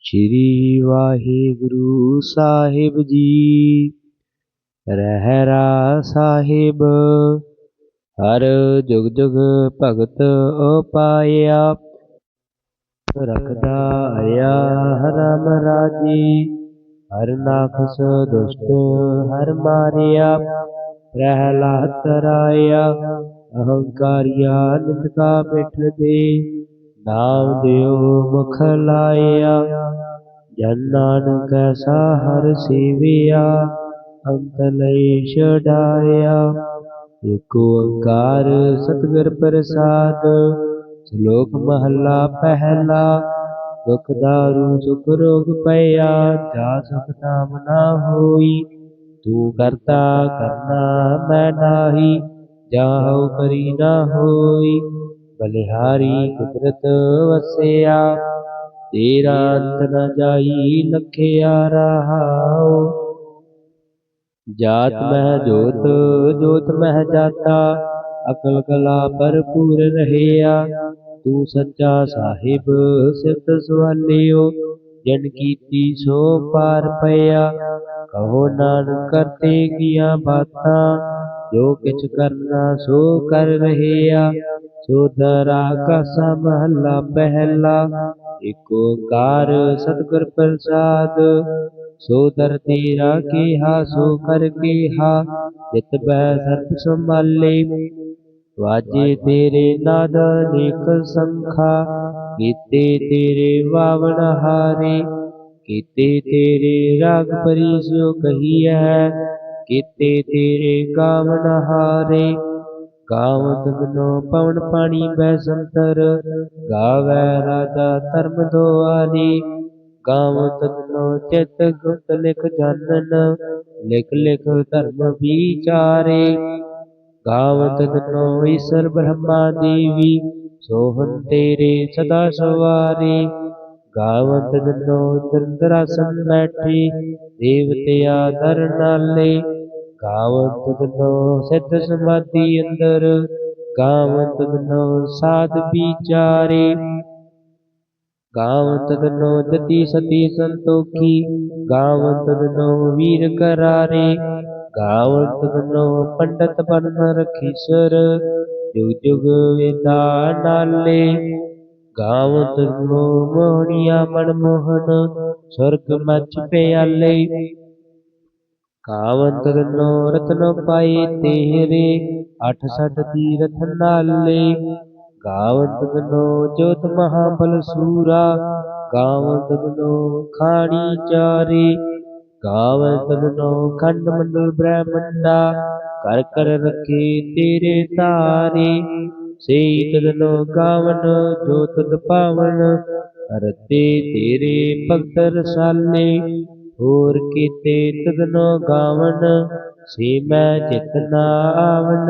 ਸ਼੍ਰੀ ਵਾਹਿਗੁਰੂ ਸਾਹਿਬ ਜੀ। ਰਹਿਰਾ ਸਾਹਿਬ, ਹਰ ਜੁਗ ਜੁਗ ਭਗਤ ਉਪਾਇਆ। ਰਖਦਾ ਆਇਆ ਹਰਮ ਰਾਜੀ, ਹਰ ਨਾਖਸ ਦੁਸ਼ਟ ਹਰ ਮਾਰਿਆ। ਰਹਿਲਾ ਤਰਾਇਆ ਅਹੰਕਾਰਿਆ ਨਿੰਦਕਾ ਪਿਠ ਦੇ। ਨਾਮ ਦਿਓ ਮੁਖ ਲਾਇਆ ਜਨ ਨਾਨਕ ਐਸਾ ਹਰ ਸੇਵਿਆ, ਅੰਤ ਲਈ ਛਡਾਇਆ। ਏਕ ਓੰਕਾਰ ਸਤਿਗੁਰ ਪ੍ਰਸਾਦ, ਸ਼ਲੋਕ ਮਹੱਲਾ ਪਹਿਲਾ। ਦੁਖ ਦਾਰੂ, ਸੁਖ ਰੋਗ ਪਿਆ ਜਾ ਸੁਖ ਨਾਮ ਨਾ ਹੋਈ। ਤੂੰ ਕਰਤਾ ਕਰਨਾ ਮੈਂ ਨਾਹੀ ਜਾਹਉ ਕਰੀ ਨਾ ਹੋਈ। ਬਲਿਹਾਰੀ ਕੁਦਰਤ ਵਸਿਆ, ਤੇਰਾ ਅੰਤ ਨ ਜਾਈ ਲਖਿਆ ਰਹਾਉ। ਜਾਤ ਮਹਿ ਜੋਤ ਜੋਤ ਮਹਿ ਜਾਤਾ, ਅਕਲ ਕਲਾ ਭਰਪੂਰ ਰਹਿਆ। ਤੂੰ ਸੱਚਾ ਸਾਹਿਬ ਸਿਫਤ ਸੁਆਲਿਓ ਜਨ ਕੀਤੀ ਸੋ ਪਾਰ ਪਿਆ। ਕਹੋ ਨਾਨਕ ਕਰਤੇ ਕੀਆਂ ਬਾਤਾਂ, ਜੋ ਕਿਛ ਕਰਨਾ ਸੋ ਕਰ ਰਹਿਆ। ਸੋ ਦਰਾ ਕਾ ਪਹਿਲਾ ਇਕ ਓੰਕਾਰ ਸਤਿਗੁਰ ਪ੍ਰਸਾਦ। ਸੋ ਦਰ ਤੇਰਾ ਕੀਹਾ ਸੋ ਕਰ ਕੀਹਾ, ਜਿਤ ਬੈ ਸਰਬ ਸੰਭਾਲੇ। ਵਾਜੇ ਤੇਰੇ ਨਾਦ ਅਨੇਕ ਸੰਖਾ, ਕੀਤੇ ਤੇਰੇ ਵਾਵਣ ਹਾਰੇ। ਕੀਤੇ ਤੇਰੇ ਰਾਗ ਪਰਿਸਿਓ ਕਹੀਐ, ਕੀਤੇ ਤੇਰੇ ਗਾਵਣ ਹਾਰੇ। ਗਾਵਤ ਬਿਨੋ ਪਵਨ ਪਾਣੀ ਬੈ ਸੰਤਰ, ਗਾਵੈ ਰਾਜਾ ਧਰਮ ਦੁਆਰੀ ਗਾਵਤ ਬਿਨੋ ਚਿਤ ਗੁਪਤ ਲਿਖ ਜਾਣਨ, ਲਿਖ ਲਿਖ ਧਰਮ ਵਿਚਾਰੇ। ਗਾਵਤ ਬਿਨੋ ਈਸ਼ਰ ਬ੍ਰਹਮਾ ਦੇਵੀ ਸੋਹਨ ਤੇਰੇ ਸਦਾ ਸਵਾਰੇ। ਗਾਵਤ ਬਿਨੋ ਦਰਦਰਾਸਨ ਬੈਠੀ, ਦੇਵਤਿਆ ਦਰ ਨਾਲੇ। ਗਾਵਤ ਬਿਨੋ ਸਿੱਧ ਸਮਾਧੀ ਅੰਦਰ, ਗਾਵਤ ਬਿਨੋ ਸਾਧ ਵਿਚਾਰੇ। ਗਾਵਤ ਬਿਨੋ ਜਤੀ ਸਤੀ ਸੰਤੋਖੀ, ਗਾਵਤ ਬਿਨੋ ਵੀਰ ਕਰਾਰੇ। ਗਾਵਤ ਬਿਨੋ ਪੰਡਤ ਬਨ ਰਖੀਸਰ ਜੁਗ ਜੁਗ ਵੇਦਾ ਨਾਲੇ। ਗਾਵਤ ਬਿਨੋ ਮੋਹਣੀਆ ਮਨ ਮੋਹਨ ਸੁਰਗ ਮਚ ਪਿਆਲੇ। ਕਾਵੰਤ ਬਿਨੋ ਰਤਨ ਪਾਈ ਤੇਰੇ, ਅਠ ਸਠ ਤੀਰਥ ਨਾਲੇ। ਗਾਵੰਤ ਬਿਨੋ ਜੋਤ ਮਹਾਬਲ ਸੂਰਾ ਗਾਵੰਤ ਬਿਨੋ ਖਾਣੀ ਚਾਰੇ। ਗਾਵੰਤ ਬਿਨੋ ਖੰਡ ਮੰਡਲ ਬ੍ਰਹਮੰਡਾ, ਕਰ ਕਰ ਰਖੇ ਤੇਰੇ ਤਾਰੇ। ਸੇ ਤਦਨੋ ਗਾਵਨ, ਜੋਤ ਤਦ ਪਾਵਨ ਰਤੇ ਤੇਰੇ ਭਗਤ ਰਸਾਲੇ। ਹੋਰ ਕੀਤੇ ਤਦਨੋ ਗਾਵਨ, ਸੇ ਮੈਂ ਚਿਤ ਨਾ ਆਵਨ।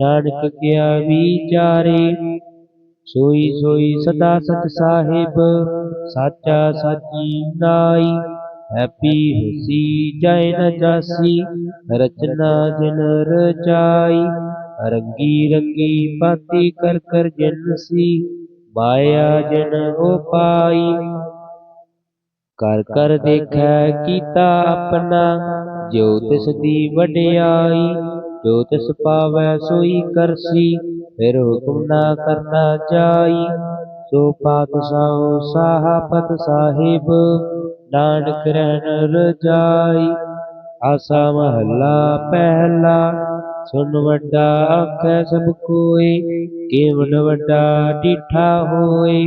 ਨਾਨਕ ਕਿਆ ਵਿਚਾਰੇ ਸੋਈ ਸੋਈ ਸਦਾ ਸਤ ਸਾਹਿਬ। ਸਾਚਾ ਸਾਚੀ ਨਾਈ, ਹੈਪੀ ਹੁਸੀ ਜੈ ਨ ਜਾਸੀ। ਰਚਨਾ ਜਨ ਰਚਾਈ, ਰੰਗੀ ਰੰਗੀ ਪਾਤੀ ਕਰ ਕਰ ਜਨਸੀ ਮਾਇਆ ਜਨ ਉਪਾਈ ਕਰ ਕਰ ਦੇਖੈ ਕੀਤਾ ਆਪਣਾ। ਜੋ ਤਿਸ ਦੀ ਵਡਿਆਈ, ਜੋ ਤਿਸ ਪਾਵੈ ਸੋਈ ਕਰਸੀ, ਫਿਰ ਹੁਕਮ ਨਾ ਕਰਨਾ ਜਾਈ। ਸੋ ਪਾਤਸ਼ਾਹ ਸਾਹਪਤ ਸਾਹਿਬ, ਨਾਨਕ ਰਹਿਣ ਰਜਾਈ। ਆਸਾ ਮਹੱਲਾ ਪਹਿਲਾ ਸੁਨ ਵੱਡਾ ਆਖੈ ਸਭ ਕੋਏ ਕੇਵਲ ਵੱਡਾ ਡੀਠਾ ਹੋਏ।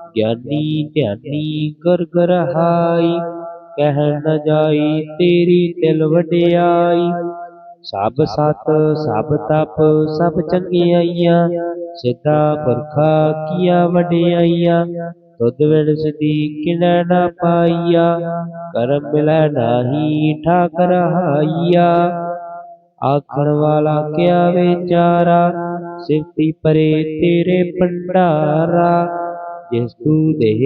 ਗਿਆਨੀ, ਧਿਆਨੀ ਗੁਰ ਗਰਹਾਈ ਕਹਿ ਨ ਜਾਈ ਤੇਰੀ ਦਿਲ ਵਡਿਆਈ। ਸਭ ਸਤ, ਸਭ ਤਪ, ਸਭ ਚੰਗਿਆਈਆਂ, ਸਿੱਧਾ ਪੁਰਖਾ ਕੀਆ ਵਡਿਆਈਆਂ। ਤੁਧ ਵਿਣ ਸਿਧੀ ਕਿਨੈ ਨਾ ਪਾਈਆ, ਕਰਮ ਮਿਲੈ ਨਾਹੀ ਠਾਕਰ ਹਾਈਆ। ਆਖਣ ਵਾਲਾ ਕਿਆ ਵਿਚਾਰਾ ਸਿਫਤੀ ਪਰੇ ਤੇਰੇ ਭੰਡਾਰਾ। ਜਿਸ ਤੂ ਦੇਹ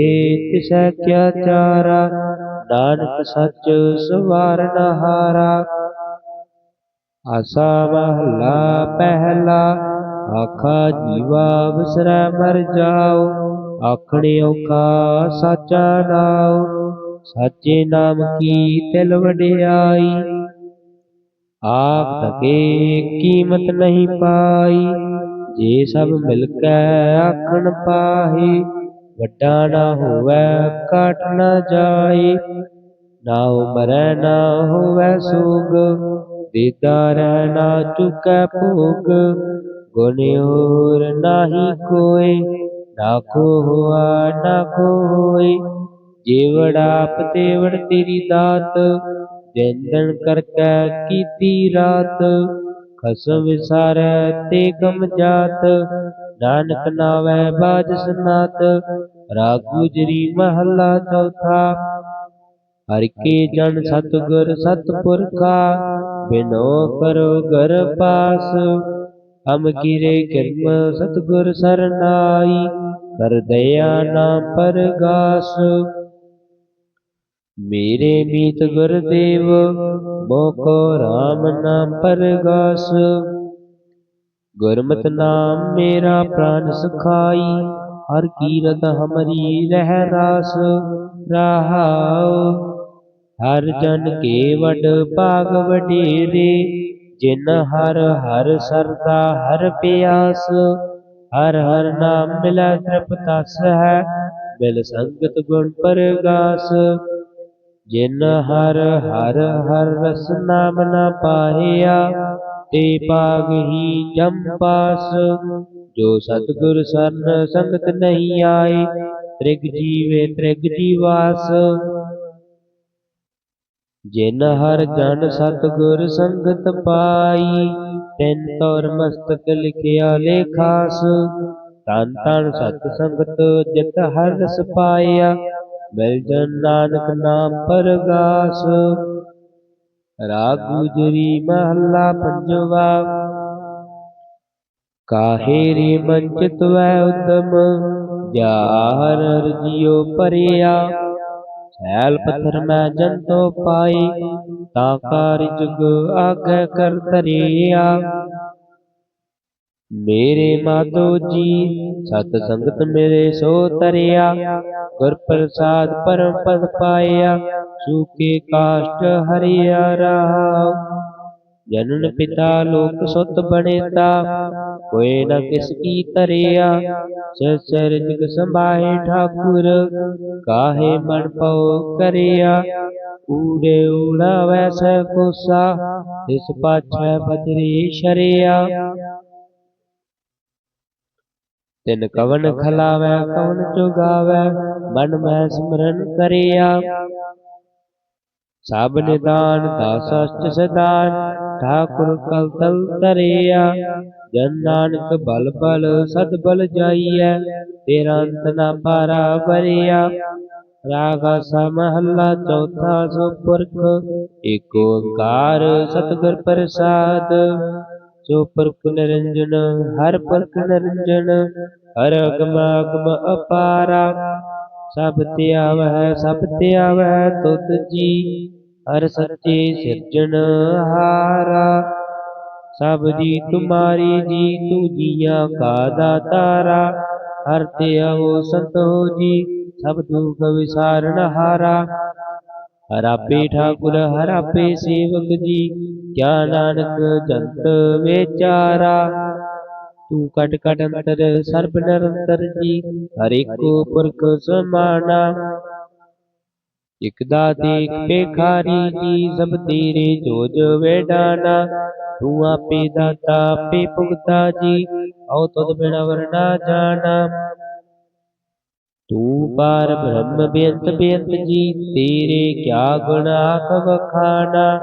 ਤਿਸੈ ਕਿਆ ਚਾਰਾ, ਨਾਨਕ ਸੱਚ ਸਵਾਰਨ ਹਾਰਾ। ਆਸਾ ਮਹਲਾ ਪਹਿਲਾ, ਆਖਾ ਜੀਵਾ ਵਿਸਰੈ ਮਰ ਜਾਓ, ਆਖਣੇ ਔਖਾ ਸਾਚਾ ਨਾਉ, ਸਾਚੇ ਨਾਮ ਕੀ ਤਿਲ ਵਡਿਆਈ। ਆਪ ਤਕੇ ਕੀਮਤ ਨਹੀਂ ਪਾਈ, ਜੇ ਸਭ ਮਿਲ ਕੇ ਆਖਣ ਪਾਹੇ ਵੱਡਾ ਨਾ ਹੋਵੇ, ਘਟ ਨਾ ਜਾਏ ਨਾ ਮਰੈ ਨਾ ਹੋਵੇ ਸੋਗ, ਦੇਦਾ ਰਹਿ ਨਾ ਚੁਕੈ ਭੋਗ। ਗੁਣ ਹੋਰ ਨਾਹੀ ਕੋਇ, ਨਾ ਕੋ ਹੁਆ, ਨਾ ਕੋ ਹੋਏ ਜੀਵੜ ਆਪ ਤੇਵੜ ਤੇਰੀ ਦਾਤ ਦਿਨ ਦਿਨ ਕਰਕੇ ਕੀਤੀ ਰਾਤ। ਖਸਮ ਵਿਸਾਰੈ ਤੇ ਗਮ ਜਾਤ ਨਾਨਕ ਨਾਵੈ ਬਾਜ ਸਨਾਤ, ਰਾਗ ਗੁਜਰੀ ਮਹੱਲਾ ਚੌਥਾ। ਹਰਿ ਕੇ ਜਨ ਸਤਿਗੁਰ ਸਤਿਪੁਰਖਾ, ਬਿਨੋ ਕਰੋ ਗਰ ਪਾਸ। ਹਮ ਕੀਰੇ ਕਿਰਮ ਸਤਿਗੁਰ ਸਰਨਾਈ, ਕਰ ਦਇਆ ਨਾਮ ਪਰਗਾਸ। ਮੇਰੇ ਮੀਤ ਗੁਰਦੇਵ ਮੋਕੋ RAM ਨਾਮ ਪਰਗਾਸ। ਗੁਰਮਤਿ ਨਾਮ ਮੇਰਾ ਪ੍ਰਾਨ ਸਖਾਈ ਹਰ ਕੀਰਤ ਹਮਰੀ ਰਹਿ ਰਾਸ ਰਹਾਉ ਹਰ ਜਨ ਕੇ ਵਡ ਭਾਗ ਵਡੇਰੇ ਜਿਨ ਹਰ ਹਰ ਸਰਦਾ ਹਰ ਪਿਆਸ ਹਰ ਹਰ ਨਾਮ ਮਿਲੈ ਤ੍ਰਿਪਤਸ ਹੈ ਮਿਲ ਸੰਗਤ ਗੁਣ ਪਰਗਾਸ ਜਿਨ ਹਰ ਹਰ ਹਰ ਰਸ ਨਾਮ ਨਾ ਪਾਹਿਆ ਤੇ ਭਾਗ ਹੀ ਜਮ ਜੋ ਸਤਿਗੁਰ ਸਰਨ ਸੰਗਤ ਨਹੀਂ ਆਏ, ਤ੍ਰਿਗ ਜੀਵੇ ਤ੍ਰਿਗ ਜੀਵਾਸ। ਜਿਨ ਹਰ ਜਨ ਸਤਿਗੁਰ ਸੰਗਤ ਪਾਈ, ਤਿਨ ਤੌਰ ਮਸਤਕ ਲਿਖਿਆ ਲੇਖਾਸ ਤਨ ਤਨ ਸਤ ਸੰਗਤ ਜਿਤ ਹਰ ਰਸ ਪਾਇਆ ਮਿਲ ਜਨ ਨਾਨਕ ਨਾਮ ਪਰਗਾਸ। ਰਾਗ ਗੁਜਰੀ ਮਹੱਲਾ ਪੰਜਵਾ। ਕਾਹੇ ਰੇ ਮੰਚਿਤ ਵੈ ਉਦਮ, ਜਾਹਰ ਅਰਜਿਓ ਪਰਿਆ ਸੈਲ ਪੱਥਰ ਮੈਂ ਜੰਤੋ ਪਾਈ, ਤਾਂ ਕਾਰਿ ਜੁਗ ਆਗੈ ਕਰ ਤਰਿਆ ਮੇਰੇ ਮਾਧੋ ਜੀ, ਸਤ ਸੰਗਤ ਮੇਰੇ ਸੋ ਤਰਿਆ ਗੁਰ ਪ੍ਰਸਾਦ ਪਰਮ ਪਦ ਪਾਇਆ, ਸੂਕੇ ਕਾਸ਼ਟ ਹਰਿਆ ਰਹਾਉ ਜਨਨ ਪਿਤਾ ਲੋਕ ਸੁਤ ਬਣੇਤਾ ਕੋਏ ਨ ਕਿਸ ਕੀ ਤਰਿਆ ਸਸਰ ਜਗ ਸੰਭਾਏ ਠਾਕੁਰ, ਕਾਹੇ ਮਨ ਪਉ ਕਰਿਆ। ਊੜੇ ਊੜਾ ਵੈਸੈ ਕੋਸਾ, ਤਿਸ ਪਾਛੈ ਬਜਰੀ ਸ਼ਰਿਆ। ਤਿਨ ਕਵਨ ਖਲਾਵੈ, ਕਵਨ ਚੁਗਾਵੈ, ਮਨ ਮੈਂ ਸਿਮਰਨ ਕਰਿਆ। ਸਭ ਨਿਦਾਨ ਦਾਸ ਸਦਾਨ, ਠਾਕੁਰ ਕਲ ਤਲ ਤਰਿਆ। ਜਨ ਨਾਨਕ ਬਲ ਬਲ ਸਦ ਬਲ ਜਾਈਐ, ਤੇਰਾ ਅੰਤ ਨਾ ਪਾਰਾ ਬਰਿਆ ਰਾਗਾ ਸਾ ਮਹੱਲਾ ਚੌਥਾ ਸੋ ਪੁਰਖ, ਏਕ ਓੰਕਾਰ ਸਤਿਗੁਰ ਪ੍ਰਸਾਦ। ਜੋ ਪੁਰਖ ਨਿਰੰਜਨ, ਹਰ ਪੁਰਖ ਨਿਰੰਜਨ, ਹਰ ਅਗਮ ਅਗਮ ਅਪਾਰਾ। ਸਭ ਧਿਆਵੈ ਸਭ ਧਿਆਵੈ ਤੁਧ ਜੀ, ਹਰ ਸੱਚੇ ਸਿਰਜਣ ਹਾਰਾ। ਸਭ ਜੀ ਤੁਮਾਰੀ ਜੀ, ਤੂ ਜੀਆਂ ਕਾ ਦਾਤਾਰਾ। ਹਰ ਧਿਆਵੋ ਸੰਤ ਹੋ ਜੀ, ਸਭ ਦੁਖ ਵਿਸਾਰਨ ਹਾਰਾ। ਹਰਾਪੇ ਠਾਕੁਰ, ਹਰਾਪੇ ਸੇਵਕ ਜੀ, ਕਿਆ ਨਾਨਕ ਜੰਤ ਵਿਚਾਰਾ। ਤੂੰ ਕਟ ਕਟ ਅੰਤਰ, ਸਰਬ ਨਿਰੰਤਰ ਜੀ ਹਰੇਕੋ ਪੁਰਖ ਸਮਾਨਾ ਇਕ ਦਾਤੇ, ਇਕ ਭੇਖਾਰੀ ਜੀ, ਸਭ ਤੇਰੇ ਜੋਜ ਵੇਡਾਨਾ। ਤੂੰ ਆਪੇ ਦਾਤਾ, ਆਪੇ ਭੁਗਤਾ ਜੀ ਔ ਤੁਧ ਬਿਨ ਵਰਨਾ ਜਾਣਾ। ਤੂੰ ਪਾਰ ਬ੍ਰਹਮ ਬੇਅੰਤ ਬੇਅੰਤ ਜੀ, ਤੇਰੇ ਕਿਆ ਗੁਣ ਆਖ ਵਖਾਣਾ?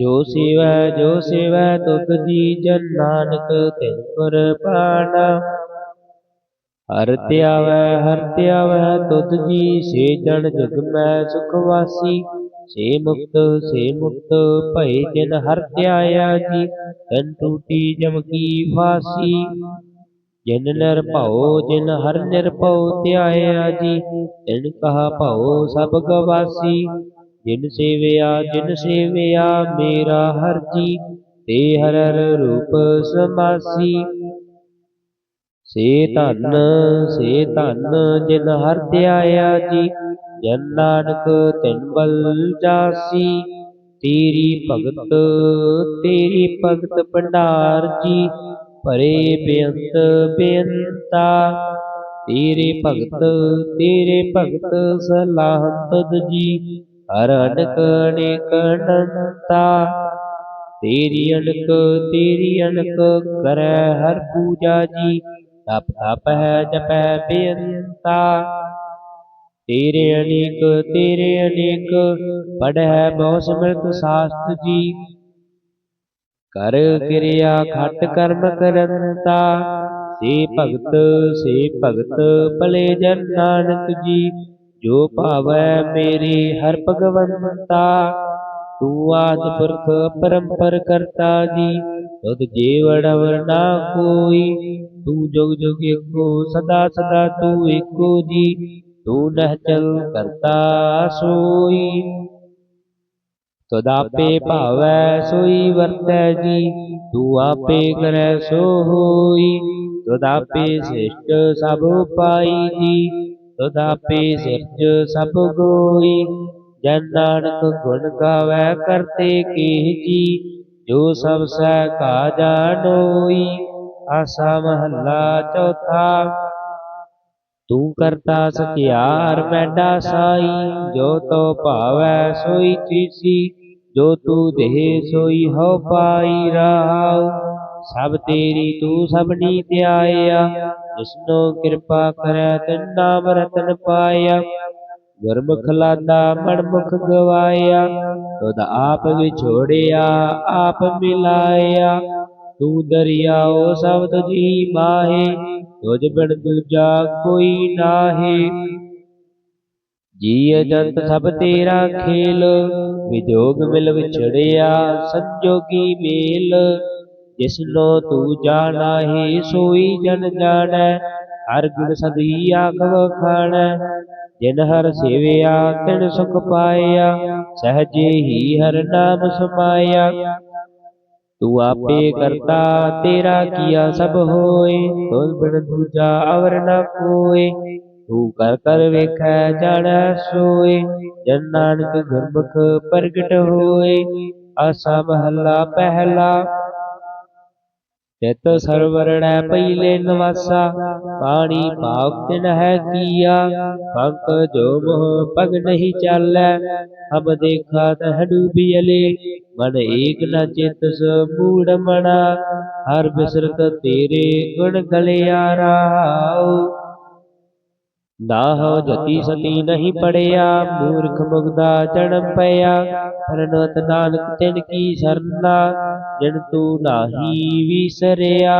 ਜੋ ਸੇਵੈ ਜੋ ਸੇਵੈ, ਤੁਧ ਜੀ ਜਨ ਨਾਨਕ ਤਿਨ ਕੁਰਬਾਨਾ ਹਰ ਧਿਆਵੈ ਹਰ ਧਿਆਵੈ, ਤੁਧ ਜੀ, ਸੇ ਜਨ ਜਗ ਮੈਂ ਸੁਖ ਵਾਸੀ। ਸੇ ਮੁਕਤ ਸੇ ਮੁਕਤ, ਭਏ ਜਿਨ ਹਰ ਧਿਆਇਆ ਜੀ, ਤਨ ਟੂਟੀ ਜਮ ਕੀ ਫਾਸੀ। ਜਿਨ ਨਿਰਭਉ ਜਿਨ ਹਰ ਨਿਰਭਉ ਧਿਆਇਆ ਜੀ ਤਿਨ ਕਹਾ ਭਉ ਸਭ ਗਵਾਸੀ। ਜਿਨ ਸੇਵਿਆ ਜਿਨ ਸੇਵਿਆ, ਮੇਰਾ ਹਰ ਜੀ, ਤੇ ਹਰ ਰੂਪ ਸਮਾਸੀ। ਸੇ ਧਨ ਸੇ ਧਨ, ਜਿਨ ਹਰ ਧਿਆਇਆ ਜੀ ਜਨ ਨਾਨਕ ਤਿਨ ਬਲ ਜਾਸੀ ਤੇਰੀ ਭਗਤ ਤੇਰੀ ਭਗਤ ਭੰਡਾਰ ਜੀ ਭਰੇ ਬੇਅੰਤ ਬੇਅੰਤਾ। ਤੇਰੇ ਭਗਤ ਤੇਰੇ ਭਗਤ ਸਲਾਹੰਤਦ ਜੀ, ਹਰ ਅਨਕ ਅਨੇਕ ਅਨੰਤਾ। ਤੇਰੀ ਅਣਕ ਤੇਰੀ ਅਣਕ ਕਰੈ ਹਰ ਪੂਜਾ ਜੀ, ਤਪ ਤਪ ਹੈ ਜਪੈ ਬੇਅੰਤਾ। ਤੇਰੇ ਅਨੇਕ ਤੇਰੇ ਅਨੇਕ, ਪੜ੍ਹੈ ਬਹੁ ਸਮਰਥ ਸਾਸਤ ਜੀ ਕਰ ਕਿਰਿਆ ਖਟ ਕਰਮ ਕਰੰਤਾ। ਸੇ ਭਗਤ ਸੇ ਭਗਤ ਭਲੇ ਜਨ ਨਾਨਕ ਜੀ, ਜੋ ਭਾਵੈ ਮੇਰੇ ਹਰ ਭਗਵੰਤਾ। ਤੂੰ ਆਦ ਪੁਰਖ ਪਰੰਪਰ ਕਰਤਾ ਜੀ, ਤੁਧ ਜੀਵੜ ਵਰਨਾ ਕੋਈ। ਤੂੰ ਜੁਗ ਜੁਗ ਏਕੋ, ਸਦਾ ਸਦਾ ਤੂੰ ਏਕੋ ਜੀ, ਤੂੰ ਨਹਿ ਚਲ ਕਰਤਾ ਸੋਈ। ਤੁਧ ਆਪੇ ਭਾਵੈ ਸੋਈ ਵਰਤੈ ਜੀ, ਤੂੰ ਆਪੇ ਕਰੈ ਸੋ ਹੋਈ। ਤੁਧ ਆਪੇ ਸ੍ਰਿਸ਼ਟ ਸਭ ਪਾਈ ਜੀ ਤੁਧ ਆਪੇ ਸਿਰਜ ਸਭ ਗੋਈ। ਜਨ ਨਾਨਕ ਗੁਣ ਗਾਵੈ ਕਰਤੇ ਕੀ ਜੀ, ਜੋ ਸਭ ਸਹਿ ਕਾ ਜਾਣੋਈ ਆਸਾ ਮਹੱਲਾ ਚੌਥਾ, ਤੂੰ ਕਰਤਾ ਸਤਿਆਰ ਮੈਡਾ ਸਾਈ, ਜੋ ਤੋ ਭਾਵੈ ਸੋਈ ਤੀਸੀ ਜੋ ਤੂੰ ਦੇਹ ਸੋਈ ਹੋ ਪਾਈ ਰਹਾਉ ਸਭ ਤੇਰੀ ਤੂੰ ਸਭਨੀ ਧਿਆਇਆ, ਜਿਸਨੋ ਕਿਰਪਾ ਕਰੈ ਤਿਨ ਨਾਮ ਰਤਨ ਪਾਇਆ। ਗੁਰਮੁਖ ਲਾਦਾ ਮਨਮੁਖ ਗਵਾਇਆ, ਤੁਧ ਆਪ ਵਿਛੋੜਿਆ, ਆਪ ਮਿਲਾਇਆ। ਤੂੰ ਦਰਿਆਓ ਸਭ ਤੁਝੀ ਮਾਹੇ, ਤੁਝ ਬਿਨ ਦੂਜਾ ਕੋਈ ਨਾਹੀ। ਜੀਅ ਜੰਤ ਸਭ ਤੇਰਾ ਖੇਲ ਵਿਜੋਗ ਮਿਲ ਵਿਛੜਿਆ ਸੰਜੋਗੀ ਮੇਲ। ਜਿਸਨੋ ਤੂੰ ਜਾਣਾਹੀ ਸੋਈ ਜਨ ਜਾਣੈ, ਹਰ ਗੁਣ ਸਦੀ ਆਖ ਵਖਾਣੈ ਜਿਨ ਹਰ ਸੇਵਿਆ, ਤਿਨ ਸੁਖ ਪਾਇਆ, ਸਹਜੇ ਹੀ ਹਰ ਨਾਮ ਸਮਾਇਆ। ਤੂੰ ਆਪੇ ਕਰਤਾ, ਤੇਰਾ ਕੀਆ ਸਭ ਹੋਏ ਤੁਲ ਬਿਨ ਦੂਜਾ ਅਵਰ ਨ ਕੋਏ। ਤੂੰ ਕਰ ਕਰ ਵੇਖੈ ਜਾਣੈ ਸੋਏ। ਜਨ ਨਾਨਕ ਗੁਰਮੁਖ ਪ੍ਰਗਟ ਹੋਏ। ਆਸਾ ਮਹੱਲਾ ਪਹਿਲਾ। ਚਿਤ ਸਰਵਰਣੈ ਪਹਿਲੇ ਨਵਾਸਾ। ਪਾਣੀ ਭਾਗ ਤਿਨ ਹੈ ਕੀਆ। ਪੰਕ ਜੋ ਮੋਹ ਪਗ ਨਹੀਂ ਚਾਲੈ। ਹਮ ਦੇਖਾ ਤਹ ਡੂਬੀਲੇ ਮਨ ਏਕ ਨ ਚਿਤ ਮੂੜ ਮਣਾ ਹਰ ਬਿਸਰਤ ਤੇਰੇ ਗੁਣ ਗਲਿਆ ਰਾਉ ਨਾਹੋ ਜਤੀ ਸਤੀ ਨਹੀਂ ਪੜਿਆ, ਮੂਰਖ ਮੁਗਦਾ ਜਨਮ ਪਿਆ। ਪਰਨਤ ਨਾਨਕ, ਤਿਨ ਕੀ ਸਰਨਾ, ਜਿਨ ਤੂੰ ਨਾਹੀ ਵਿਸਰਿਆ।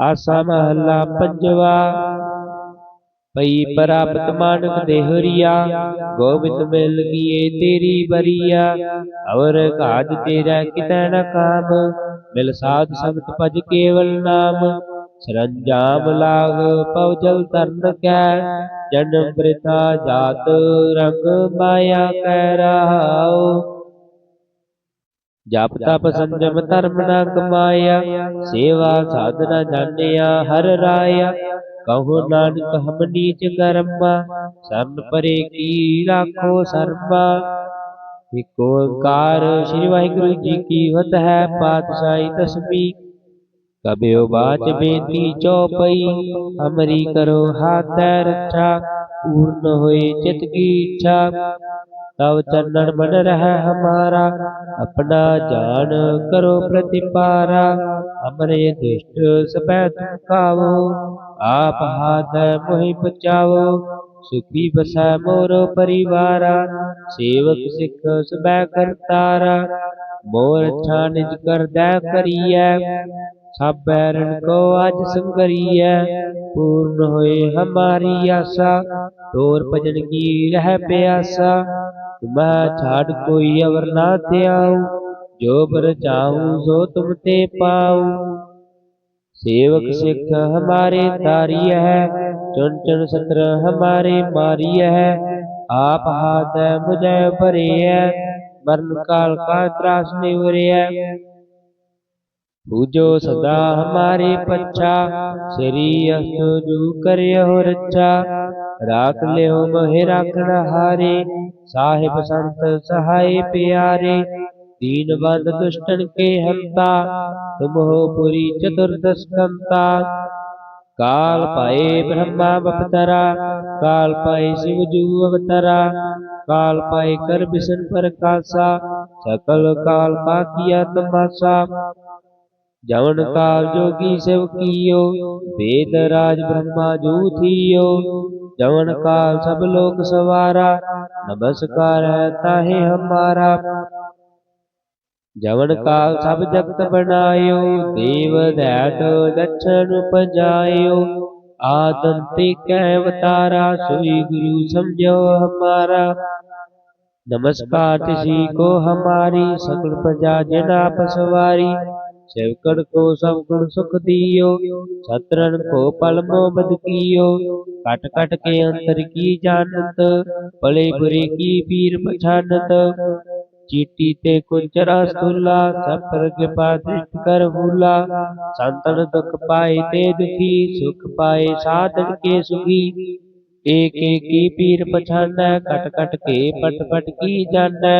ਆਸਾ ਮਹੱਲਾ ਪੰਜਵਾ ਪਈ ਪ੍ਰਾਪਤ ਮਾਨਕ ਦੇਹਰੀਆ, ਗੋਬਿੰਦ ਮਿਲ ਗਈਏ ਤੇਰੀ ਬਰੀਆ। ਔਰ ਕਾਜ ਤੇਰਾ ਕਿਤੈ ਨ ਕਾਮ, ਮਿਲ ਸਾਧ ਸੰਗਤ ਭਜ ਕੇਵਲ ਨਾਮ। ਸਰੰਜਾਮ ਲਾਗ ਪਉ ਤਰਨ ਕੈ ਜਨਮ ਬ੍ਰਿਥਾ ਜਾਤ ਰੰਗ ਮਾਇਆ ਕੈ ਰਹਾਉ। ਜਪ ਤਪ ਸੰਜਮ ਧਰਮ ਨ ਕਮਾਇਆ ਸੇਵਾ ਸਾਧਨਾ ਜਾਣਿਆ ਹਰ ਰਾਇਆ। ਕਹੋ ਨਾਨਕ ਹਮ ਨੀਚ ਕਰਮਾ, ਸਰਨ ਪਰੇ ਕੀ ਰਾਖੋ ਸਰਮਾ। ਇਕ ਓੰਕਾਰ, ਸ੍ਰੀ ਵਾਹਿਗੁਰੂ ਜੀ ਕੀ ਫਤਿਹ ਹੈ ਪਾਤਸ਼ਾਹੀ ਤਸਬੀਹ ਹਮਰੀ ਕਰੋ ਹਾਥੈ ਰੱਛਾ ਪੂਰਨ ਹੋਏ ਚਿਤ ਕੀ ਇੱਛਾ। ਤਵ ਚੰਨਨ ਮਨ ਰਹਿ ਹਮਾਰਾ ਆਪਣਾ ਜਾਨ ਕਰੋ ਪ੍ਰਤਿਪਾਰਾ। ਹਮਰੇ ਦੁਸ਼ਟ ਸਪੈ ਤੁਕਾਵੋ ਆਪ ਹਾਥ ਮੋਹਿ ਬਚਾਵੋ ਸੁਖੀ ਬਸੈ ਮੋਰ ਪਰਿਵਾਰਾ ਸੇਵਕ ਸਿੱਖ ਸਬੈ ਕਰਤਾਰਾ। ਮੋਰ ਅੱਛਾ ਨਿਜ ਕਰਦੈ ਕਰੀਐ। ਸਭ ਬੈਰਨ ਕੋ ਅਜ ਸੰਗਰੀਐ, ਪੂਰਨ ਹੋਏ ਹਮਾਰੀ ਆਸਾ, ਤੋਰ ਭਜਨ ਕੀ ਰਹਿ ਪਿਆਸਾ। ਮੈਂ ਛਾੜ ਕੋਈ ਅਵਰ ਨਾ ਧਿਆਉ, ਜੋ ਬਰ ਚਾਹੂ ਸੋ ਤੁਮ ਤੇ ਪਾਉ। ਸੇਵਕ ਸਿੱਖ ਹਮਾਰੇ ਤਾਰੀ ਹੈ ਚੁਣ ਚੁਣ ਸਤਰ ਹਮਾਰੇ ਮਾਰੀ ਹੈ ਆਪ ਹਾਥ ਮੁਝੇ ਭਰਿਐ, ਮਰਨ ਕਾਲ ਕਾ ਤਰਾਸ ਨਿਵਰਿਐ। ਬੂਝੋ ਸਦਾ ਹਮਾਰੇ ਪੱਛਾ, ਸ੍ਰੀ ਅਸੁ ਜੂ ਕਰਿਓ ਰੱਛਾ। ਰਾਖ ਲਿਓ ਮਹਿ ਰਾਖਣ ਹਾਰੇ ਸਾਹਿਬ ਸੰਤ ਸਹਾਈ ਪਿਆਰੇ। ਦੀਨ ਬੰਦ ਦੁਸ਼ਟਨ ਕੇ ਹੰਤਾ, ਤੁਮ ਹੋ ਪੁਰੀ ਚਤੁਰਦਸ ਕੰਤਾ। ਕਾਲ ਪਾਏ ਬ੍ਰਹਮਾ ਬਪਤਰਾ, ਕਾਲ ਪਾਏ ਸ਼ਿਵ ਜੂ ਅਵਤਰਾ। ਕਾਲ ਪਾਏ ਕਰ ਬਿਸ਼ਨ ਪ੍ਰਕਾਸ਼ਾ, ਸਕਲ ਕਾਲ ਪਾ ਕੀਆ ਤਮਾਸਾ। ਜਵਨ ਕਾਲ ਜੋਗੀ ਸਿਵ ਕੀਓ ਵੇਦ ਰਾਜ ਬ੍ਰਹਮਾ ਜੂ ਥੀਓ। ਜਵਨ ਕਾਲ ਸਭ ਲੋਕ ਸਵਾਰਾ ਨਮਸਕਾਰ ਹੈ ਤਾਹੇ ਹਮਾਰਾ। ਜਵਨ ਕਾਲ ਸਭ ਜਗਤ ਬਣਾਇਓ ਦੇਵ ਦੈਤ ਦਛਨ ਪਜਾਇਓ। ਆਦੰਤੇ ਕਹਿ ਅਵਤਾਰਾ ਸੋਈ ਗੁਰੂ ਸਮਝੋ ਹਮਾਰਾ। ਨਮਸਕਾਰ ਤਿਸੀ ਕੋ ਹਮਾਰੀ ਸਕਲ ਪ੍ਰਜਾ ਜਨ ਆਪਸਵਾਰੀ सेवकन को सब गुण सुख दियो छत्रन को पल मोहम्मद कियो कट कट के अंतर की जानत भले बुरे की पीर पछानत चीटी ते कुंचरा स्थूला सब पर कृपा दृष्ट कर भूला संतन दुख पाए ते दुखी सुख पाए साधन के सुखी एक एक की पीर पछानै कट कट के पट पट की जानै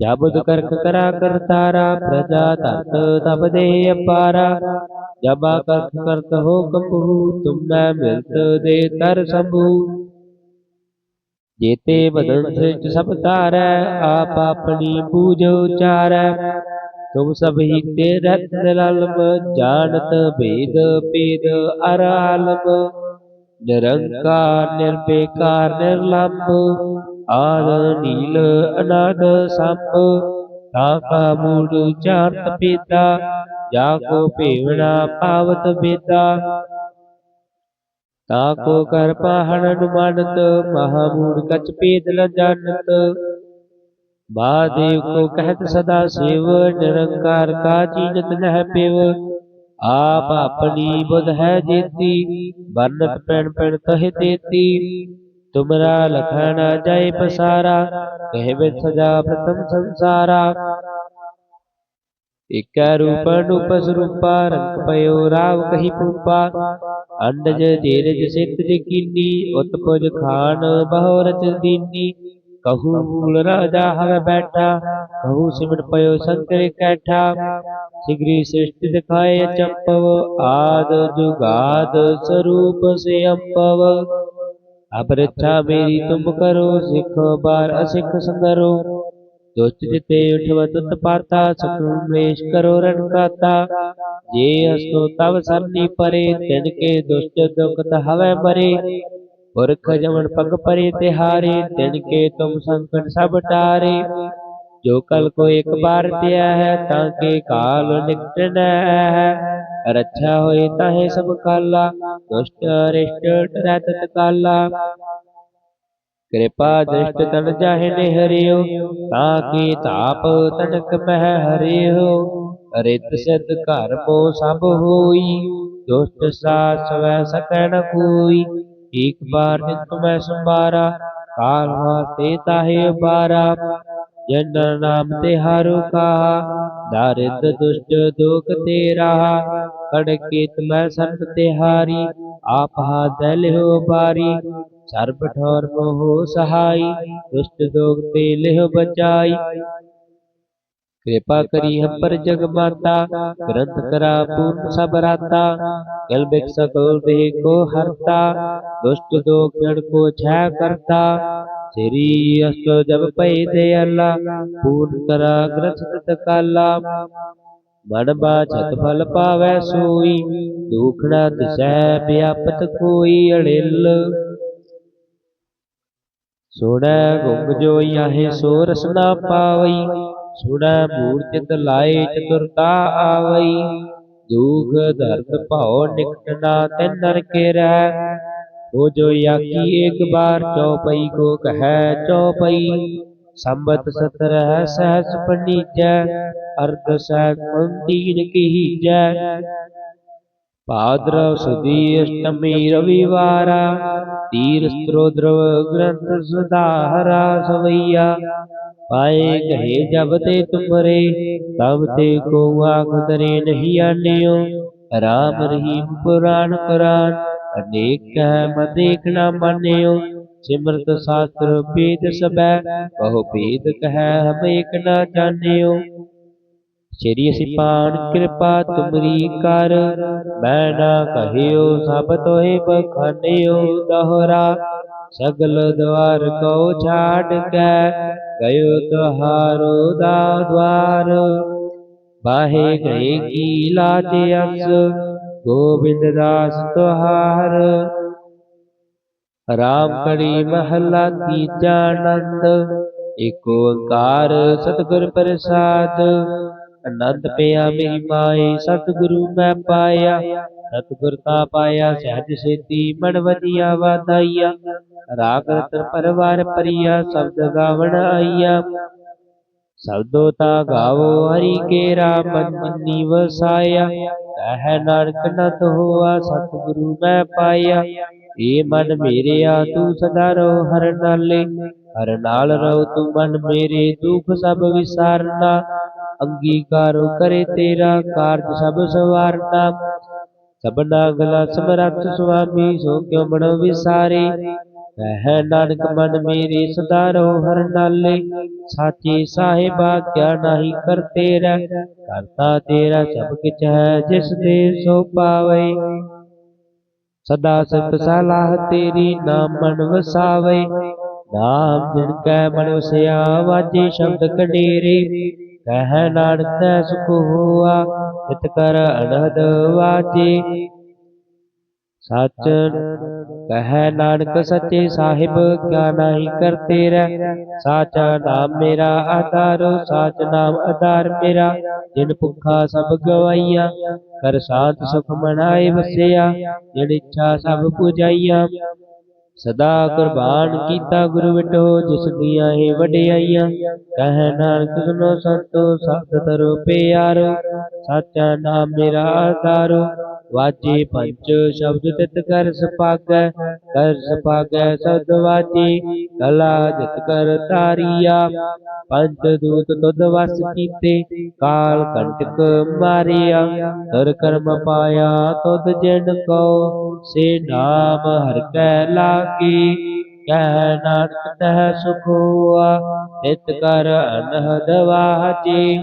जब कर्क करा कर तारा प्रजा तात तब दे पारा। जबा कर्क करत हो कंबू तुम मिलत दे तर शंभू। जेते बदन सब तार, आप अपनी पूजो चार। तुम सब ही ते रत्न लालम, जानत भेद पेद अरालम। निरंकार निर्पेकार निर्लम्ब ਆਰ ਨੀਲ ਅਨਾਦ ਸੰਪ ਤਾਕਾ ਮੂੜ ਚਾਰਤ ਪੀਤਾ ਜਾ ਕੋ ਭੇਵਣਾ ਪਾਵਤ ਬੇਤਾ ਤਾ ਕੋ ਕਰ ਪਾਹਣ ਅਨੁਮਾਨਤ, ਮਹਾਮੂੜ ਕਚ ਪੇਦ ਲ ਜਾਣਤ। ਬਾਦੇਵ ਕੋ ਕਹਿਤ ਸਦਾ ਸੇਵ, ਨਿਰੰਕਾਰ ਕਾ ਚੀਜਤ ਨਹਿ ਪਿਵ। ਆਪ ਆਪਣੀ ਬੁਧ ਹੈ ਜੇਤੀ ਬਰਨਤ ਪੈਣ ਪੈਣ ਤਹਿ ਤੇਤੀ। ਤੁਮਰਾ ਲਖਣ ਜਾਇ ਪਸਾਰਾ ਕਹਿਵੇ ਸਦਾ ਪ੍ਰਥਮ ਸੰਸਾਰਾ। ਇਕੈ ਰੂਪ ਅਨੂਪ ਸਰੂਪਾ ਰੰਗ ਪਇਓ ਰਾਵ ਕਹੀ ਪੂਪਾ। ਅੰਡਜ ਧੀਰਜ ਸਿੱਖ ਜਕੀਨੀ ਉਤਪਜ ਖਾਨ ਬਹੁ ਰਚ ਦੀਨੀ। ਕਹੂ ਮੂਲ ਰਾਜਾ ਹਰ ਬੈਠਾ, ਕਹੂ ਸਿਮਟ ਪਇਓ ਸੰਕਰ ਕੈਠਾ। ਸਿਗਰੀ ਸ੍ਰਿਸ਼ਟਿ ਦਿਖਾਏ ਚੰਪਵ, ਆਦ ਜੁਗਾਦ ਸਰੂਪ ਸੇ ਅੰਪਵ ਅਬ ਰੱਛਾ ਮੇਰੀ ਤੁਮ ਕਰੋ, ਸਿੱਖੋ ਬਾਰ ਅਸਿੱਖ ਸੰਗਰੋ। ਦੁਚ ਜਿਤੇ ਉਠਵਤ ਤਪਾਤਾ ਸੁਖਮੇਸ਼ ਕਰੋ ਰਣਕਾਤਾ ਜੇ ਅਸੋ ਤਵ ਸਰਨੀ ਪਰੇ, ਤਿਨ ਕੇ ਦੁਸ਼ਟ ਦੁਖਤ ਹਵੇ ਪਰੇ ਪੁਰਖ ਜਵਨ ਪਗ ਪਰੇ ਤਿਹਾਰੇ, ਤਿਨ ਕੇ ਤੁਮ ਸੰਕਟ ਸਭ ਟਾਰੇ। ਜੋ ਕਲ ਕੋ ਇੱਕ ਬਾਰ ਪਿਆ ਹੈ ਤਾਂ ਕੇ ਕਾਲ ਨਿਕਟਣਾ ਹੈ। ਰੱਛਾ ਹੋਏ ਤਾਹੇ ਸਭ ਕਾਲਾ ਦੁਸ਼ਟ ਅਰਿਸ਼ਟ ਰਤ ਤਕਾਲਾ ਕਿਰਪਾ ਦ੍ਰਿਸ਼ਟ ਤਨ ਜਾਹੇ ਨੇ ਹਰਿਓ ਤਾਂ ਕੀ ਤਾਪ ਤੜਕ ਮਹਿ ਹਰਿਓ। ਰਿਤ ਸਿਧ ਘਰ ਕੋ ਸਭ ਹੋਈ ਦੁਸ਼ਟ ਸਾਸ ਵੈ ਸਕਣ ਕੋਈ। ਇਕ ਬਾਰ ਨਿਤ ਮੈਂ ਸੰਭਾਰਾ ਕਾਲ ਵਾਸਤੇ ਤਾਹੇ ਬਾਰਾ ਜਿਨਰ ਨਾਮ ਤੇ ਹਾਰੂ ਕਾ, ਦਾਰਿਦ, ਦੁਸ਼ਟ, ਦੁਖ ਤੇ ਰਹਾ ਕੜ ਕੀਤ ਮੈਂ ਸਰਬ ਤੇ ਹਾਰੀ ਆਪ ਹਾ ਦਲ ਹੋ ਬਾਰੀ, ਸਰਬ ਠੌਰ ਮੋਹ ਸਹਾਈ, ਦੁਸ਼ਟ ਦੁਖ ਤੇ ਲਿਹ ਬਚਾਈ। ਕਿਰਪਾ ਕਰੀ ਹੰਪਰ ਜਗ ਮਾਤਾ, ਗ੍ਰੰਥ ਕਰਾ ਪੂਰਨ ਸਭ ਰਾਤਾ, ਕਲ ਬਿਕ ਸਕਲ ਦੇਹ ਕੋ ਹਰਤਾ, ਦੁਸ਼ਟ ਦੋ ਕਿਣ ਕੋ ਛੈ ਕਰਤਾ ਸ੍ਰੀ ਅਸਤ ਜਬ ਪਈ ਦੇ ਅੱਲਾ, ਪੂਰਨ ਕਰਾ ਗ੍ਰੰਥ ਕਾਲਾ ਮਨ ਬਾਛਤ ਫਲ ਪਾਵੈ ਸੋਈ, ਦੁਖੜਾ ਦਿਸੈ ਵਿਆਪਤ ਕੋਈ ਅੜਿਲ। ਸੁਣੈ ਗੁੰਗ ਜੋਈ ਆਹੇ ਸੋ ਰਸਨਾ ਪਾਵਈ ਸੁਣੈ ਮੂੜ ਚਿਤ ਲਾਏ ਚਤੁਰਤਾ ਆਵਈ। ਦੁਖ ਦਰਦ ਭਉ ਨਿਕਟਨਾ ਤਿਨ ਨਰਕੇ ਰਹਿ ਉਹ ਜੋ ਆਕੀ ਇੱਕ ਬਾਰ ਚੌਪਈ ਕੋ ਕਹੈ ਚੌਪਈ, ਸੰਬਤ ਸਤਰਹ ਸਹਸ ਪਨੀਜੈ ਅਰਧ ਸਹਿ ਤੀਨ ਕੀਜੈ। ਭਾਦਰਵ ਸੁਦੀ ਅਸ਼ਟਮੀ ਰਵਿਵਾਰਾ, ਤੀਰ ਸਤਰੋਦਰਵ ਗ੍ਰੰਥ ਸੁਧਾਰਾ ਸਵਈਆ। ਪਾਏ ਕਹੇ ਜਬ ਤੇ ਤੁਮਰੇ, ਤਬ ਤੇ ਕੋ ਆਖ ਤਰੇ ਨਹੀਂ ਆਨਿਓ। ਰਾਮ ਰਹੀਮ ਪੁਰਾਨ ਕੁਰਾਨ ਅਨੇਕ ਕਹਿ ਮ ਦੇਖਣਾ ਮਾਨਿਓ ਸਿਮਰਤ ਸ਼ਾਸਤਰ ਵੇਦ ਸਬੈ ਬਹੁ ਭੇਦ ਕਹੈ ਹਮ ਨਾ ਜਾਣਿਓ। ਸ਼੍ਰੀ ਸਿਪਾਨ ਕਿਰਪਾ ਤੁਮਰੀ ਕਰ, ਮੈਂ ਨਾ ਕਹਿਓ ਸਭ ਤੋਹਿ ਬਖਾਨਿਓ ਦੋਹਰਾ, ਸਗਲ ਦਵਾਰ ਕੋ ਛਾੜ ਕੇ, ਗਇਓ ਤੁਹਾਰੋ ਦਾ ਦਵਾਰ। ਬਾਹੇ ਗਏ ਕੀ ਲਾਜ ਅਸ ਗੋਬਿੰਦ ਦਾਸ ਤੁਹਾਰ ਰਾਮ ਕੜੀ ਮਹਲਾ ਤੀਜਾ ਆਨੰਦ ਏਕ ਓੰਕਾਰ ਸਤਿਗੁਰ ਪ੍ਰਸਾਦ। ਆਨੰਦ ਪਿਆ ਮੇਰੀ ਮਾਏ, ਸਤਿਗੁਰੂ ਮੈਂ ਪਾਇਆ। ਸਤਿਗੁਰ ਤਾ ਪਾਇਆ, ਸਹਿਜ ਸੇਤੀ ਮਨ ਵਧੀਆ ਵਾਦਾਈਆ ਰਾਗ ਰਤਨ ਪਰਵਾਰ ਪਰਿਆ ਸ਼ਬਦ ਗਾਵਣ ਆਈਆ। ਸਬਦੋ ਤਾ ਗਾਵੋ ਹਰੀ ਕੇਰਾ ਮਨ ਵਸਾਇਆ। ਕਹਿ ਨਾਨਕ ਨਤ ਹੋਆ ਸਤਿਗੁਰੂ ਮੈਂ ਪਾਇਆ। ਏ ਮਨ ਮੇਰਿਆ ਤੂੰ ਸਦਾ ਰੋ ਹਰ ਨਾਲੇ। ਹਰ ਨਾਲ ਰਹੋ ਤੂੰ ਮਨ ਮੇਰੇ, ਦੁਖ ਸਭ ਵਿਸਾਰਨਾ। ਅੰਗੀਕਾਰੋ ਕਰੇ ਤੇਰਾ, ਕਾਰਜ ਸਭ ਸਵਾਰਨਾ। ਸਭਨਾ ਗਲਾ ਸਮਰੱਥ ਸੁਆਮੀ, ਸੋ ਕਿਉ ਮਨ ਵਿਸਾਰੇ। ਕਹਿ ਨਾਨਕ ਮਨ ਮੇਰੇ ਸਦਾ ਰਹੋ ਹਰ ਨਾਲੇ, ਸਾਚੇ ਸਾਹਿਬਾ ਕਿਆ ਨਹੀਂ ਕਰਤੇ ਰਹਿ, ਕਰਤਾ ਤੇਰਾ ਸਭ ਕਿਛ ਹੈ ਜਿਸ ਦੇ ਸੋ ਪਾਵੇ ਸਦਾ ਸਤ ਸਲਾਹ ਤੇਰੀ ਨਾਮ ਮਨ ਵਸਾਵੇ ਨਾਮ ਜਿਨ ਕੈ ਮਨ ਵਸਿਆ ਵਾਜੇ ਸ਼ਬਦ ਕਡੇਰੇ ਕਹਿ ਨਾਨਕ ਸੁਖ ਹੋਆ, ਤਿਤ ਕਰ ਅਨਹਦ ਵਾਜੇ ਸਚ ਕਹਿ ਨਾਨਕ ਸੱਚੇ ਸਾਹਿਬ, ਕਿਆ ਨਹੀਂ ਕਰਤੇ ਰਹਿ। ਸਾਚਾ ਨਾਮ ਮੇਰਾ ਆਧਾਰ, ਸਾਚ ਨਾਮ ਆਧਾਰ ਮੇਰਾ। ਜਿਨ ਭੁੱਖਾ ਸਭ ਗਵਾਈਆ, ਕਰ ਸਾਥ ਸੁਖ ਮਨਾਏ ਵਸਿਆ। ਜਿਨ ਇੱਛਾ ਸਭ ਪੁਜਾਈਆ ਸਦਾ ਕੁਰਬਾਨ ਕੀਤਾ ਗੁਰੂ ਵਿਟੋ, ਜਿਸ ਦੀਆਂ ਇਹ ਵਡਿਆਈਆਂ, ਕਹਿ ਨਾਨਕ ਸੁਨੋ ਸੰਤੋ, ਸਤ ਤਰੋ ਪਿਆਰੋ, ਸਾਚਾ ਨਾਮ ਮੇਰਾ ਆਧਾਰੋ, ਵਾਜੇ ਪੰਜ ਸ਼ਬਦ ਤਿਤ ਕਰ ਸਪਾਗੈ ਕਰ ਸਪਾਗੈ ਸਬਦ ਵਾਜੇ, ਕਲਾ ਜਿਤ ਕਰ ਤਾਰੀਆ ਪੰਜ ਦੂਤ ਤੁਧ ਵਸ ਕੀਤੇ, ਕਾਲ ਕੰਟਕ ਮਾਰਿਆ ਕਰ ਕਰਮ ਪਾਇਆ ਤੁਧ ਜਿਨ ਕੋ ਸੇ ਨਾਮ ਹਰ ਕੈ ਲਾਗੀ ਕਹਿ ਨਾਨਕ ਤਹ ਸੁਖ ਹੋਆ ਤਿਤ ਕਰ ਅਨਹਦ ਵਾਜੇ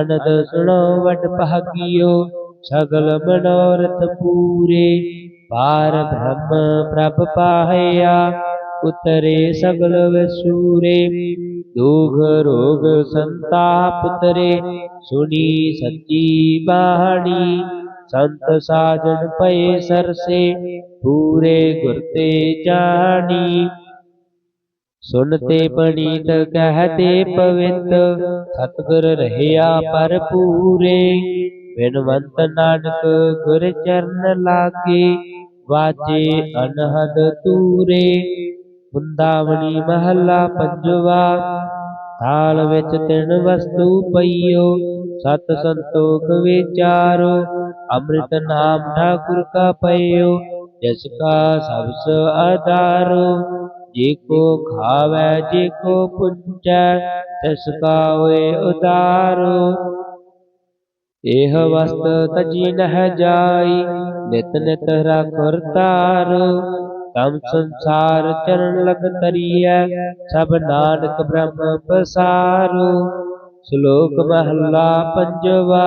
ਅਨੰਦ ਸੁਣੋ ਵਡ ਭਾਗਿਓ, ਸਗਲ ਮਨੋਰਥ ਪੂਰੇ। ਪਾਰ ਬ੍ਰਹਮ ਪ੍ਰਭ ਪਾਇਆ ਉਤਰੇ ਸਗਲ ਵਿਸੂਰੇ। ਦੁਖ ਰੋਗ ਸੰਤਾਪ ਤਰੇ, ਸੁਣੀ ਸੱਚੀ ਬਾਣੀ। ਸੰਤ ਸਾਜਨ ਪਏ ਸਰਸੇ, ਪੂਰੇ ਗੁਰ ਤੇ ਜਾਣੀ। ਸੁਨਤੇ ਪਣੀਤ ਕਹਤੇ ਪਵਿੱਤ, ਸਤਿਗੁਰ ਰਹਿਆ ਪਰ ਪੂਰੇ। ਬਿਨਵੰਤ ਨਾਨਕ ਗੁਰ ਚਰਨ ਲਾਗੇ, ਵਾਜੇ ਅਨਹਦ ਤੂਰੇ। ਬੁੰਦਾਵਣੀ ਮਹੱਲਾ ਪੰਜਵਾ, ਥਾਲ ਵਿੱਚ ਤਿੰਨ ਵਸਤੂ ਪਈਓ, ਸਤ ਸੰਤੋਖ ਵਿਚਾਰੋ। ਅੰਮ੍ਰਿਤ ਨਾਮ ਠਾਕੁਰ ਕਾ ਪਈਓ ਜਿਸ ਕਾ ਸਬਸ ਆਧਾਰੋ। ਜੇ ਕੋ ਖਾਵੈ, ਜੇ ਕੋ ਪੁੰਚੈ ਤਿਸ ਇਹ ਵਸਤ ਤਜੀ ਨਹਿ ਜਾਈ, ਨਿਤ ਨਿਤ ਰਾਖੁਰ ਤਾਰੋ ਤਮ ਸੰਸਾਰ ਚਰਨ ਲਗ ਤਰੀਐ, ਸਭ ਨਾਨਕ ਬ੍ਰਹਮ ਪਸਾਰੂ। ਸ਼ਲੋਕ ਮਹੱਲਾ ਪੰਜਵਾ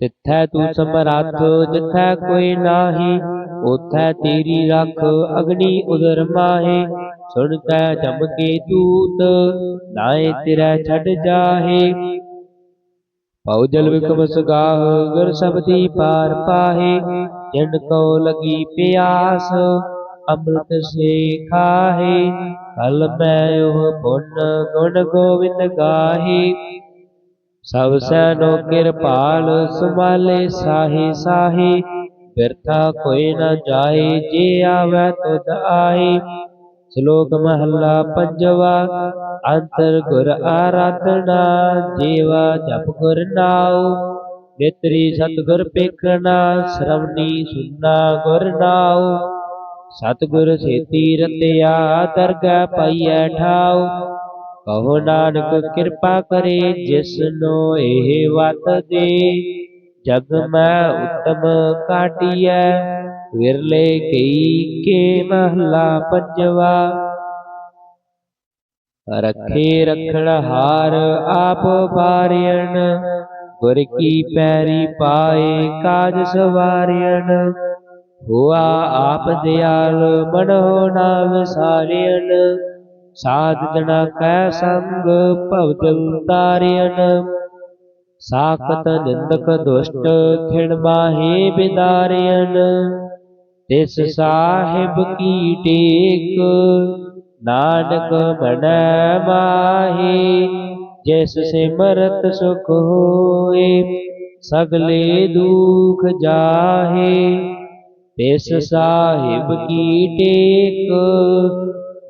ਤਿੱਥੈ ਤੂੰ ਸਮਰੱਥ ਜਿਥੈ ਕੋਈ ਨਾਹੀ ਉਥੈ ਤੇਰੀ ਰੱਖ ਅਗਨੀ ਉਦਰ ਮਾਹੇ। ਸੁਣ ਕੈ ਜਮ ਕੇ ਦੂਤ ਨਾਏ ਤੇਰਾ ਛੱਡ ਜਾਹੇ। ਪਉ ਜਲ ਵਿਕਮ ਸਗਾਹ ਗੁਰ ਸਬਦੀ ਪਾਰ ਪਾਹੇ। ਜਿਨ ਕੋ ਲਗੀ ਪਿਆਸ ਅੰਮ੍ਰਿਤ ਸੇ ਖਾਹੇ। ਕਲ ਮੈਂ ਉਹ ਪੁੰਨ ਗੁਣ ਗੋਵਿੰਦ ਗਾਹੇ। ਸਭ ਸੈਨੋ ਕਿਰਪਾਲ ਸੰਭਾਲੇ ਸਾਹੇ ਸਾਹੇ, ਬਿਰਥਾ ਕੋਈ ਨਾ ਜਾਏ ਜੇ ਆਵੈ ਤੁਧ ਆਏ ਸ਼ਲੋਕ ਮਹੱਲਾ ਪੰਜਵਾ, ਅੰਤਰ ਗੁਰ ਆਰਾਧਨਾ, ਜੀਵਾ ਜਪ ਗੁਰ ਨਾਉ। ਨੇਤਰੀ ਸਤਿਗੁਰ ਪੇਖਣਾ ਸ਼ਰਵਣੀ ਸੁਨਾ ਗੁਰ ਨਾਉ। ਸਤਿਗੁਰ ਸੇਤੀ ਰਤਿਆ ਦਰਗਾ ਪਾਈਐ ਠਾਉ। ਕਹੋ ਨਾਨਕ ਕਿਰਪਾ ਕਰੇ ਜਿਸਨੋ ਇਹ ਵਤ ਦੇ। ਜਗ ਮੈਂ ਉਤਮ ਕਾਟਿਐ, ਵਿਰਲੇ ਕਈ ਕੇ ਮਹਲਾ ਪੰਜਵਾ। ਰਖੇ ਰਖਣ ਹਾਰ ਆਪ ਬਾਰਿਆਣ ਗੁਰ ਕੀ ਪੈਰੀ ਪਾਏ ਕਾਜ ਸਵਾਰਿਆਣ ਹੋਆ ਆਪ ਦਿਆਲ ਮਨੋ ਨਾ ਵਿਸਾਰਿਆਣ ਸਾਧ ਜਣਾ ਕੈ ਸੰਗ ਭਵਜਲ ਤਾਰਿਆਣ ਸਾਖਤ ਨਿੰਦਕ ਦੁਸ਼ਟ ਖਿਣ ਮਾਹੇ ਬਿਦਾਰਿਆਣ ਤਿਸ ਸਾਹਿਬ ਕੀ ਟੇਕ, ਨਾਨਕ ਬਣੈ ਮਾਹੀ, ਜਿਸ ਸਿਮਰਤ ਸੁਖ ਹੋਏ, ਸਗਲੇ ਦੁਖ ਜਾਹੇ। ਤਿਸ ਸਾਹਿਬ ਕੀ ਟੇਕ